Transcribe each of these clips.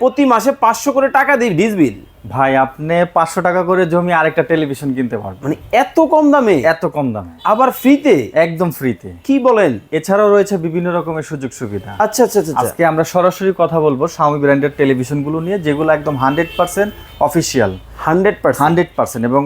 প্রতি মাসে পাঁচশো করে টাকা দিই ডিস বিল। ভাই আপনি পাঁচশো টাকা করে জমি আরেকটা টেলিভিশন কিনতে পারবেন। মানে এত কম দামে? এত কম দামে। আবার ফ্রিতে? একদম ফ্রিতে। কি বলেন? এছাড়াও রয়েছে বিভিন্ন রকমের সুযোগ সুবিধা। আচ্ছা আচ্ছা আচ্ছা, আচ্ছা। আজকে আমরা সরাসরি কথা বলব শাওমি ব্র্যান্ডের টেলিভিশনগুলো নিয়ে যেগুলো একদম hundred percent official hundred percent. Hundred percent এবং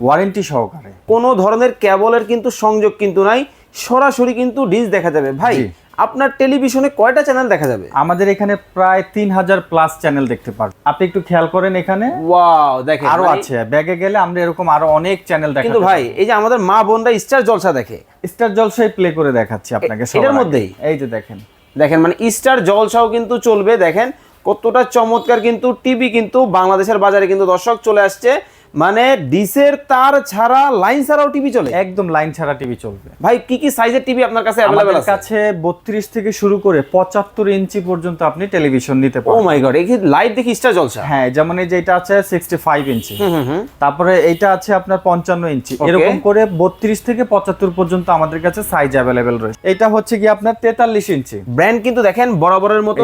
ওয়ারেন্টি সহকারে। কোনো ধরনের কেবলের কিন্তু সংযোগ কিন্তু নাই। সরাসরি কিন্তু ডিশ দেখা যাবে। ভাই আপনার টেলিভিশনে কয়টা চ্যানেল দেখা যাবে? আমাদের এখানে প্রায় তিন হাজার প্লাস চ্যানেল দেখতে পারবেন আপনি একটু খেয়াল করেন এখানে। ওয়াও দেখেন। আরও মানে- আছে। ব্যাগে গেলে আমরা এরকম আরও অনেক চ্যানেল দেখা কিন্তু ভাই এই যে আমাদের মা বোনরা স্টার জলসা দেখে। স্টার জলসায় প্লে করে দেখাচ্ছি আপনাকে এ- সবার এটার মধ্যেই? এই যে দেখেন। দেখেন মানে স্টার জলসাও কিন্তু চলবে। দেখেন কতটা চমৎকার কিন্তু টিভি কিন্তু বাংলাদেশের বাজারে কিন্তু দর্শক চলে আসছে। মানে ডিসের তার ছাড়া লাইন ছাড়াও টিভি চলে? একদম লাইন ছাড়া টিভি চলবে। ভাই কি কি সাইজের টিভি আপনার কাছে আমাদের আছে? কাছে বত্রিশ থেকে শুরু করে পঁচাত্তর ইঞ্চি পর্যন্ত আপনি টেলিভিশন নিতে পারেন ও মাই গড এই লাইট দেখি স্টার জলসা হ্যাঁ যেমন এই যে এটা আছে সিক্সটি ফাইভ ইঞ্চি। হুম হুম হুম। তারপরে এইটা আছে আপনার পঞ্চান্ন ইঞ্চি। এরকম করে বত্রিশ থেকে পঁচাত্তর পর্যন্ত আমাদের কাছে সাইজ অ্যাভেলেবেল রয়েছে। এটা হচ্ছে কি আপনার তেতাল্লিশ ইঞ্চি। ব্র্যান্ড কিন্তু দেখেন বরাবরের মতো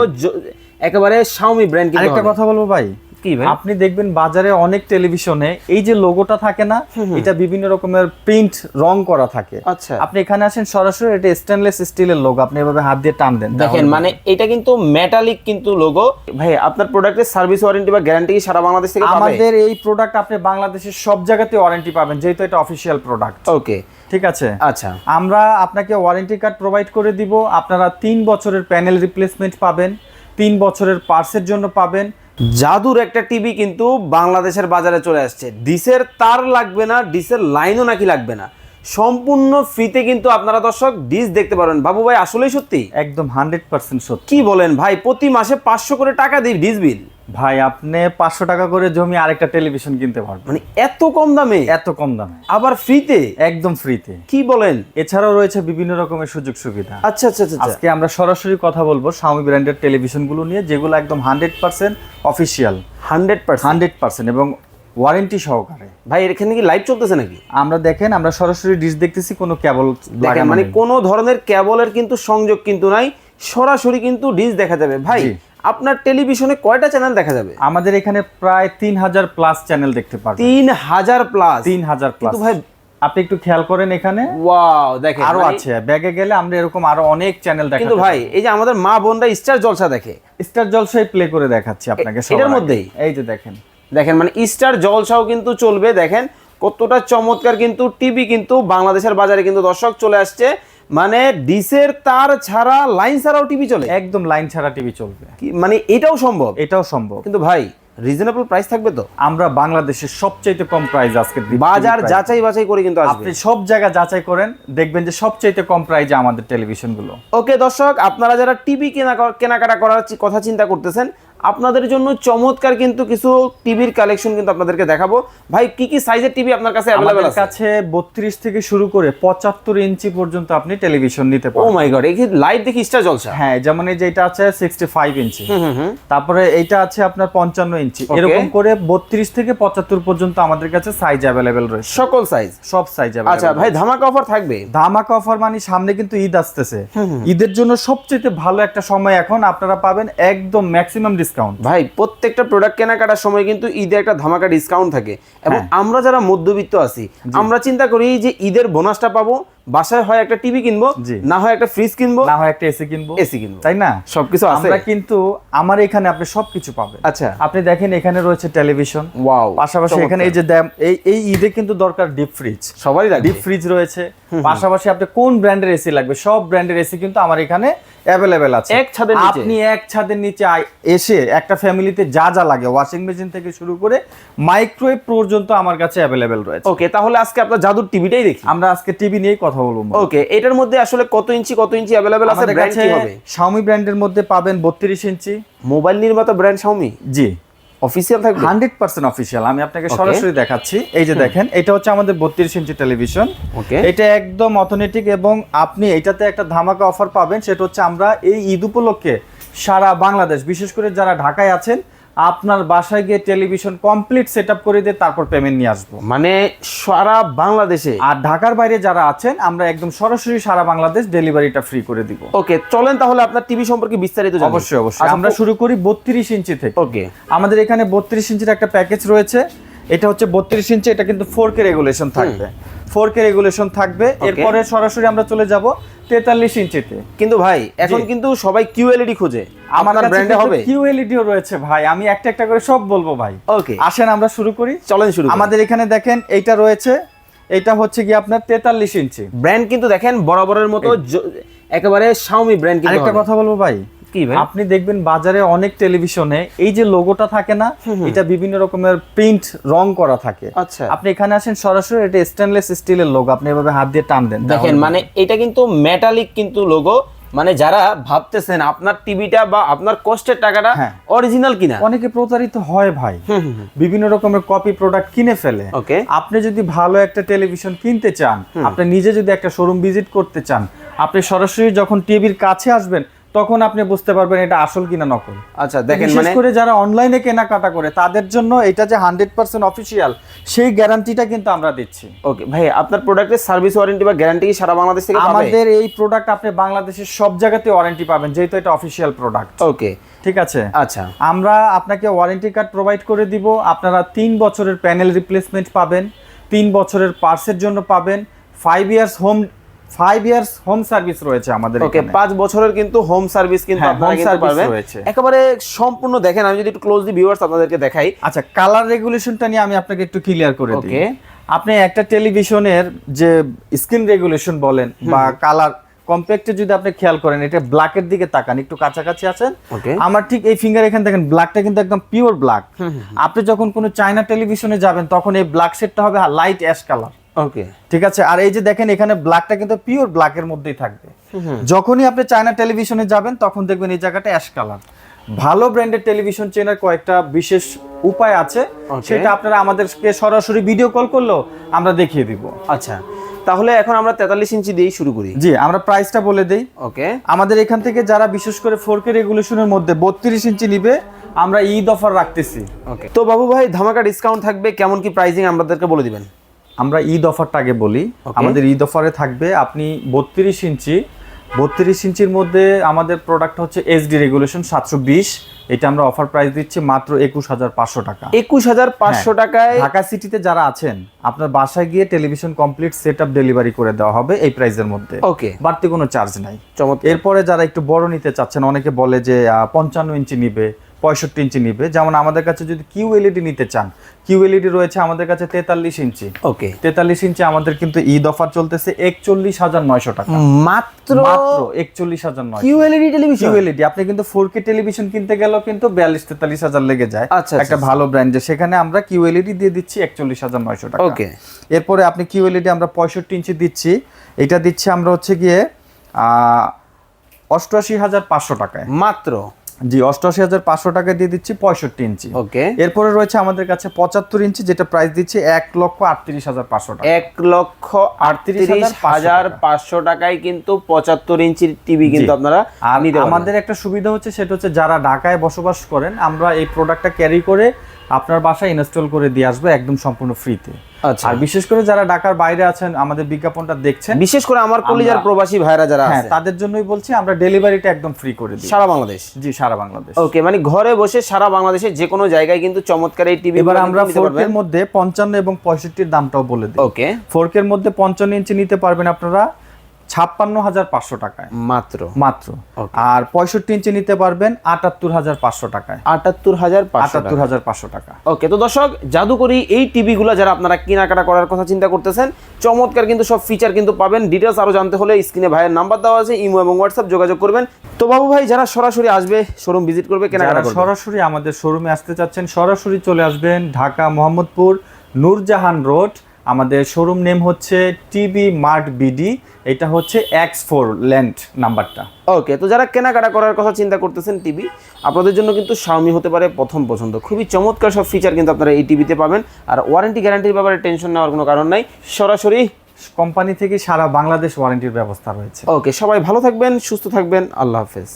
একেবারে শাওমি ব্র্যান্ড কিন্তু আরেকটা কথা বলব ভাই কি ভাই? আপনি দেখবেন বাজারে অনেক টেলিভিশনে এই যে লোগোটা থাকে না এটা বিভিন্ন রকমের প্রিন্ট রং করা থাকে। আচ্ছা। আপনি এখানে আসেন সরাসরি এটা স্টেনলেস স্টিলের লোগো আপনি এভাবে হাত দিয়ে টান দেন। দেখেন মানে এটা কিন্তু মেটালিক কিন্তু লোগো ভাই আপনার প্রোডাক্টের সার্ভিস ওয়ারেন্টি বা গ্যারান্টি সারা বাংলাদেশ থেকে আমাদের এই প্রোডাক্ট আপনি বাংলাদেশের সব জায়গাতে ওয়ারেন্টি পাবেন যেহেতু এটা অফিসিয়াল প্রোডাক্ট ওকে ঠিক আছে? আচ্ছা। আমরা আপনাকে ওয়ারেন্টি কার্ড প্রোভাইড করে দিব আপনারা তিন বছরের প্যানেল রিপ্লেসমেন্ট পাবেন তিন বছরের পার্সের জন্য পাবেন জাদুর একটা টিভি কিন্তু বাংলাদেশের বাজারে চলে আসছে। ডিসের তার লাগবে না, ডিসের লাইনও নাকি লাগবে না। সম্পূর্ণ ফ্রিতে কিন্তু আপনারা দর্শক ডিস দেখতে পারবেন। বাবু ভাই আসলেই সত্যি? একদম হান্ড্রেড পার্সেন্ট সত্যি। কি বলেন ভাই প্রতি মাসে পাঁচশো করে টাকা দিই ডিস বিল ভাই আপনি পাঁচশো টাকা করে জমি আরেকটা টেলিভিশন কিনতে পারবেন। মানে এত কম দামে? এত কম দামে। আবার ফ্রিতে একদম ফ্রিতে কি বলেন? এছাড়াও রয়েছে বিভিন্ন রকমের সুযোগ সুবিধা। আচ্ছা আচ্ছা আচ্ছা, আচ্ছা। আজকে আমরা সরাসরি কথা বলব শাওমি ব্র্যান্ডের টেলিভিশনগুলো নিয়ে যেগুলো একদম hundred percent official hundred percent? Hundred percent এবং ওয়ারেন্টি সহকারে। ভাই এখানে কি লাইভ চলতেছে নাকি? আমরা দেখেন আমরা সরাসরি ডিশ দেখতেছি কোনো কেবল দেখেন মানে কোনো ধরনের কেবলের কিন্তু সংযোগ কিন্তু নাই সরাসরি কিন্তু ডিশ দেখা যাবে। ভাই আপনার টেলিভিশনে কয়টা চ্যানেল দেখা যাবে? আমাদের এখানে প্রায় তিন হাজার প্লাস চ্যানেল দেখতে পারবেন। তিন হাজার প্লাস তিন হাজার প্লাস কিন্তু ভাই আপনি একটু খেয়াল করেন এখানে। ওয়াও দেখেন আরও মানে- আছে। ব্যাগে গেলে আমরা এরকম আরও অনেক চ্যানেল দেখা কিন্তু ভাই এই যে আমাদের মা বোনরা স্টার জলসা দেখে। স্টার জলসায় প্লে করে দেখাচ্ছি আপনাকে এটার মধ্যেই? এই যে দেখেন। দেখেন মানে স্টার জলসাও কিন্তু চলবে দেখেন কতটা চমৎকার কিন্তু টিভি কিন্তু বাংলাদেশের বাজারে কিন্তু দর্শক চলে আসছে। মানে ডিসের তার ছাড়া লাইন ছাড়াও টিভি চলে। একদম লাইন ছাড়া টিভি চলবে। মানে এটাও সম্ভব? এটাও সম্ভব। কিন্তু ভাই রিজনেবল প্রাইস থাকবে তো? আমরা বাংলাদেশের সবচাইতে কম প্রাইস আজকে বাজার যাচাই বাছাই করে কিন্তু আপনি সব জায়গা যাচাই করেন দেখবেন যে সবচাইতে কম প্রাইজে আমাদের টেলিভিশনগুলো ওকে দর্শক আপনারা যারা টিভি কেনা কেনাকাটা করার কথা চিন্তা করতেছেন আপনাদের জন্য চমৎকার কিন্তু কিছু টিভির কালেকশন কিন্তু আপনাদেরকে দেখাবো। ভাই কি কি সাইজের টিভি আপনার কাছে আমাদের আছে? কাছে বত্রিশ থেকে শুরু করে পঁচাত্তর ইঞ্চি পর্যন্ত আপনি টেলিভিশন নিতে পারেন ও মাই গড এই লাইট দেখি স্টার জলসা হ্যাঁ যেমন এই যে এটা আছে সিক্সটি ফাইভ ইঞ্চি। হুম হুম হুম। তারপরে এইটা আছে আপনার পঞ্চান্ন ইঞ্চি। এরকম করে বত্রিশ থেকে পঁচাত্তর পর্যন্ত আমাদের কাছে সাইজ অ্যাভেলেবেল রয়েছে। সকল সাইজ সব সাইজ আচ্ছা ভাই ধামাকা অফার থাকবে? ধামাকা অফার মানে সামনে কিন্তু ঈদ আসতেছে। ঈদের জন্য সবচেয়ে ভালো একটা সময় এখন আপনারা পাবেন একদম ম্যাক্সিমাম ডিসকাউন্ট ভাই প্রত্যেকটা প্রোডাক্ট কেনাকাটার সময় কিন্তু ঈদে একটা ধামাকা ডিসকাউন্ট থাকে। এবং হ্যাঁ। আমরা যারা মধ্যবিত্ত আছি আমরা চিন্তা করি যে ঈদের বোনাসটা পাবো বাসায় হয় একটা টিভি কিনবো না হয় একটা ফ্রিজ কিনবো না হয় একটা এসি কিনবো। এসি কিনবো। তাই না? সবকিছু আছে। আমরা কিন্তু আমার এখানে আপনি সবকিছু পাবেন। আচ্ছা। আপনি দেখেন এখানে রয়েছে টেলিভিশন ওয়াও পাশাপাশি এখানে এই যে এই এই ঈদে কিন্তু দরকার ডিপ ফ্রিজ সবারই লাগবে। ডিপ ফ্রিজ রয়েছে। পাশাপাশি আপনি কোন ব্র্যান্ডের এসি লাগবে? সব ব্র্যান্ডের এসি কিন্তু আমার এখানে অ্যাভেলেবেল আছে। এক ছাদের নিচে? আপনি এক ছাদের নিচে এসে একটা ফ্যামিলিতে যা যা লাগে ওয়াশিং মেশিন থেকে শুরু করে মাইক্রোওয়েভ পর্যন্ত আমার কাছে অ্যাভেলেবেল রয়েছে। ওকে তাহলে আজকে আপনার জাদুর টিভিটাই দেখি। আমরা আজকে টিভি নিয়ে কথা বলব ওকে এটার মধ্যে আসলে কত ইঞ্চি কত ইঞ্চি অ্যাভেলেবেল আছে ব্র্যান্ড কি হবে? শাওমি ব্র্যান্ডের মধ্যে পাবেন বত্রিশ ইঞ্চি মোবাইল নির্মাতা ব্র্যান্ড Xiaomi? জি। অফিসিয়াল থাকবে? হান্ড্রেড পার্সেন্ট অফিসিয়াল আমি আপনাকে সরাসরি দেখাচ্ছি। এই যে দেখেন এটা হচ্ছে আমাদের বত্রিশ ইঞ্চি টেলিভিশন ওকে এটা একদম অথেন্টিক এবং আপনি এটাতে একটা ধামাকা অফার পাবেন। সেটা হচ্ছে আমরা এই ঈদ উপলক্ষে সারা বাংলাদেশ বিশেষ করে যারা ঢাকায় আছেন আপনার বাসায় গিয়ে টেলিভিশন কমপ্লিট সেট করে দিয়ে তারপর পেমেন্ট নিয়ে আসব। মানে সারা বাংলাদেশে? আর ঢাকার বাইরে যারা আছেন আমরা একদম সরাসরি সারা বাংলাদেশ ডেলিভারিটা ফ্রি করে দিব। ওকে চলেন তাহলে আপনার টিভি সম্পর্কে বিস্তারিত। অবশ্যই অবশ্যই। আচ্ছা, আমরা শুরু করি বত্রিশ ইঞ্চি থেকে। ওকে। আমাদের এখানে বত্রিশ ইঞ্চির একটা প্যাকেজ রয়েছে। এটা হচ্ছে বত্রিশ ইঞ্চি এটা কিন্তু ফোর কে রেগুলেশন থাকবে। ফোর কে রেগুলেশন থাকবে। এরপরে সরাসরি আমরা চলে যাব তেতাল্লিশ ইঞ্চিতে। কিন্তু ভাই এখন কিন্তু সবাই কিউএলইডি খোঁজে। আমার ব্র্যান্ডে হবে? কিউএলইডিও রয়েছে ভাই আমি একটা একটা করে সব বলব ভাই। ওকে আসেন আমরা শুরু করি। চলেন শুরু আমাদের আমাদের এখানে দেখেন এইটা রয়েছে এটা হচ্ছে কি আপনার তেতাল্লিশ ইঞ্চি। ব্র্যান্ড কিন্তু দেখেন বরাবরের মতো একেবারে শাওমি ব্র্যান্ড কিন্তু আরেকটা কথা বলব ভাই কি ভাই? আপনি দেখবেন বাজারে অনেক টেলিভিশনে এই যে লোগোটা থাকে না এটা বিভিন্ন রকমের প্রিন্ট রং করা থাকে। আচ্ছা। আপনি এখানে আসেন সরাসরি এটা স্টেনলেস স্টিলের লোগো আপনি এভাবে হাত দিয়ে টান দেন। দেখেন মানে এটা কিন্তু মেটালিক কিন্তু লোগো মানে যারা ভাবতেছেন আপনার টিভিটা বা আপনার কষ্টের টাকাটা হ্যাঁ। অরিজিনাল কিনা। অনেকে প্রতারিত হয় ভাই। বিভিন্ন রকমের কপি প্রোডাক্ট কিনে ফেলে। ওকে আপনি যদি ভালো একটা টেলিভিশন কিনতে চান আপনি নিজে যদি একটা শোরুম ভিজিট করতে চান আপনি সরাসরি যখন টিভির কাছে আসবেন তখন আপনি বুঝতে পারবেন এটা আসল কিনা নকল। আচ্ছা দেখেন বিশেষ মানে করে যারা অনলাইনে কেনাকাটা করে তাদের জন্য এটা যে হান্ড্রেড পার্সেন্ট অফিসিয়াল সেই গ্যারান্টিটা কিন্তু আমরা দিচ্ছি। ওকে ভাই আপনার প্রোডাক্টের সার্ভিস ওয়ারেন্টি বা গ্যারান্টি কি সারা বাংলাদেশ থেকে আমাদের এই প্রোডাক্ট আপনি বাংলাদেশের সব জায়গাতে ওয়ারেন্টি পাবেন যেহেতু এটা অফিসিয়াল প্রোডাক্ট ওকে ঠিক আছে? আচ্ছা। আমরা আপনাকে ওয়ারেন্টি কার্ড প্রোভাইড করে দিব আপনারা তিন বছরের প্যানেল রিপ্লেসমেন্ট পাবেন তিন বছরের পার্সের জন্য পাবেন five years home five years home service রয়েছে আমাদের ওকে এখানে। পাঁচ বছরের কিন্তু হোম সার্ভিস কিন্তু হ্যাঁ, আপনারা কিন্তু পাবেন রয়েছে। একেবারে সম্পূর্ণ দেখেন আমি যদি একটু ক্লোজলি ভিউয়ার্স আপনাদেরকে দেখাই আচ্ছা কালার রেগুলেশনটা নিয়ে আমি আপনাকে একটু ক্লিয়ার করে দিই Okay. আপনি একটা টেলিভিশনের যে স্ক্রিন রেগুলেশন বলেন বা কালার কম্প্যাক্টে যদি আপনি খেয়াল করেন এটা ব্ল্যাকের দিকে তাকান একটু কাছাকাছি আছেন. আমার ঠিক এই ফিঙ্গার এখানে দেখেন ব্ল্যাকটা কিন্তু একদম পিওর ব্ল্যাক আপনি যখন কোনো চায়না টেলিভিশনে যাবেন তখন এই ব্ল্যাক শেডটা হবে লাইট অ্যাশ কালার ওকে ঠিক আছে? আর এই যে দেখেন এখানে ব্ল্যাকটা কিন্তু পিওর ব্ল্যাকের মধ্যেই থাকবে। যখনই আপনি চায়না টেলিভিশনে যাবেন তখন দেখবেন এই জায়গাটা অ্যাশ কালার ভালো ব্র্যান্ডের টেলিভিশন চেনার কয়েকটা বিশেষ উপায় আছে। সেটা আপনারা আমাদেরকে সরাসরি ভিডিও কল করলেও আমরা দেখিয়ে দিব। আচ্ছা। তাহলে এখন আমরা তেতাল্লিশ ইঞ্চি দিয়েই শুরু করি। জি আমরা প্রাইসটা বলে দেই। ওকে আমাদের এখান থেকে যারা বিশেষ করে ফোর কে রেগুলেশনের মধ্যে বত্রিশ ইঞ্চি নিবে আমরা ঈদ অফার রাখতেছি। ওকে তো বাবু ভাই ধামাকা ডিসকাউন্ট থাকবে কেমন কি প্রাইসিং আমাদেরকে বলে দিবেন? আমরা ঈদ অফারটা আগে বলি। আমাদের ঈদ অফারে থাকবে আপনি বত্রিশ ইঞ্চি বত্রিশ ইঞ্চির মধ্যে আমাদের প্রোডাক্ট হচ্ছে এইচডি রেগুলেশন সাতশো বিশ। এটা আমরা অফার প্রাইস দিচ্ছি মাত্র একুশ হাজার পাঁচশো টাকা। একুশ হাজার পাঁচশো হ্যাঁ। টাকায় ঢাকা সিটিতে যারা আছেন আপনার বাসায় গিয়ে television complete set up delivery করে দেওয়া হবে এই প্রাইসের মধ্যে। ওকে বাড়তি কোনো চার্জ নাই। চমৎকার। এরপরে যারা একটু বড় নিতে চাচ্ছেন অনেকে বলে যে পঞ্চান্ন ইঞ্চি নিবে। পঁয়ষট্টি ইঞ্চি নিবে। যেমন আমাদের কাছে যদি কিউ এলইডি নিতে চান কিউ এলইডি রয়েছে আমাদের কাছে তেতাল্লিশ ইঞ্চি। ওকে। তেতাল্লিশ ইঞ্চি আমাদের কিন্তু ঈদ অফার চলতেছে একচল্লিশ হাজার নয়শো টাকা। মাত্র মাত্র একচল্লিশ হাজার নয় কিউএলইডি টেলিভিশন কিউএলইডি আপনি কিন্তু ফোর কে টেলিভিশন কিনতে গেলেও কিন্তু বিয়াল্লিশ তেতাল্লিশ হাজার লেগে যায়। আচ্ছা, একটা আচ্ছা। ভালো ব্র্যান্ডে সেখানে আমরা কিউএলইডি দিয়ে দিচ্ছি একচল্লিশ হাজার নয়শো টাকা। ওকে। এরপরে আপনি কিউ এলইডি আমরা পঁয়ষট্টি ইঞ্চি দিচ্ছি। এটা দিচ্ছি আমরা হচ্ছে গিয়ে আহ, অষ্টআশি হাজার পাঁচশো টাকায়। মাত্র? জি অষ্টআশি হাজার পাঁচশো টাকা দিয়ে দিচ্ছি পঁয়ষট্টি ইঞ্চি। ওকে। এরপরে রয়েছে আমাদের কাছে পঁচাত্তর ইঞ্চি যেটা প্রাইস দিচ্ছি এক লক্ষ আটত্রিশ হাজার পাঁচশো টাকা। এক লক্ষ আটত্রিশ হাজার পাঁচশো টাকায় কিন্তু পঁচাত্তর ইঞ্চির টিভি কিন্তু আপনারা আমাদের একটা সুবিধা হচ্ছে সেটা হচ্ছে যারা ঢাকায় বসবাস করেন আমরা এই প্রোডাক্টটা ক্যারি করে আপনার বাসায় ইনস্টল করে দিয়ে আসবে একদম সম্পূর্ণ ফ্রিতে আচ্ছা। আর বিশেষ করে যারা ঢাকার বাইরে আছেন আমাদের বিজ্ঞাপনটা দেখছেন বিশেষ করে আমার কলিজার প্রবাসী ভাইরা যারা হ্যাঁ আছে। তাদের জন্যই বলছি আমরা ডেলিভারিটা একদম ফ্রি করে দিই। সারা বাংলাদেশ? জি সারা বাংলাদেশ। ওকে মানে ঘরে বসে সারা বাংলাদেশে যে কোনো জায়গায় কিন্তু চমৎকার এই টিভি এবার আমরা ফোরকের মধ্যে পঞ্চান্ন এবং পঁয়ষট্টির দামটাও বলে দিই। ওকে। ফোরকের মধ্যে পঞ্চান্ন ইঞ্চি নিতে পারবেন আপনারা। ছাপ্পান্ন হাজার পাঁচশো টাকায়। মাত্র? মাত্র. আর পঁয়ষট্টি ইঞ্চি নিতে পারবেন আটাত্তর হাজার পাঁচশো টাকায়। আটাত্তর হাজার আটাত্তর হাজার পাঁচশো টাকা। ওকে তো দর্শক জাদুকরি এই টিভিগুলো যারা আপনারা কেনাকাটা করার কথা চিন্তা করতেছেন চমৎকার কিন্তু সব ফিচার কিন্তু পাবেন। ডিটেলস আরও জানতে হলে স্ক্রিনে ভাইয়ের নাম্বার দেওয়া আছে ইমো এবং হোয়াটসঅ্যাপ যোগাযোগ করবেন। তো বাবু ভাই যারা সরাসরি আসবে শোরুম ভিজিট করবে কেনাকাটা সরাসরি আমাদের শোরুমে আসতে চাচ্ছেন সরাসরি চলে আসবেন ঢাকা মোহাম্মদপুর নূরজাহান রোড। আমাদের শোরুম নেম হচ্ছে টিভি মার্ট বিডি এটা হচ্ছে এক্স ফোর ল্যান্ড নাম্বারটা। ওকে তো যারা কেনাকাটা করার কথা চিন্তা করতেছেন টিভি আপনাদের জন্য কিন্তু শাওমি হতে পারে প্রথম পছন্দ। খুবই চমৎকার সব ফিচার কিন্তু আপনারা এই টিভিতে পাবেন আর ওয়ারেন্টি গ্যারান্টির ব্যাপারে টেনশন নেওয়ার কোনো কারণ নাই। সরাসরি কোম্পানি থেকে সারা বাংলাদেশ ওয়ারেন্টির ব্যবস্থা রয়েছে। ওকে সবাই ভালো থাকবেন সুস্থ থাকবেন আল্লাহ হাফেজ।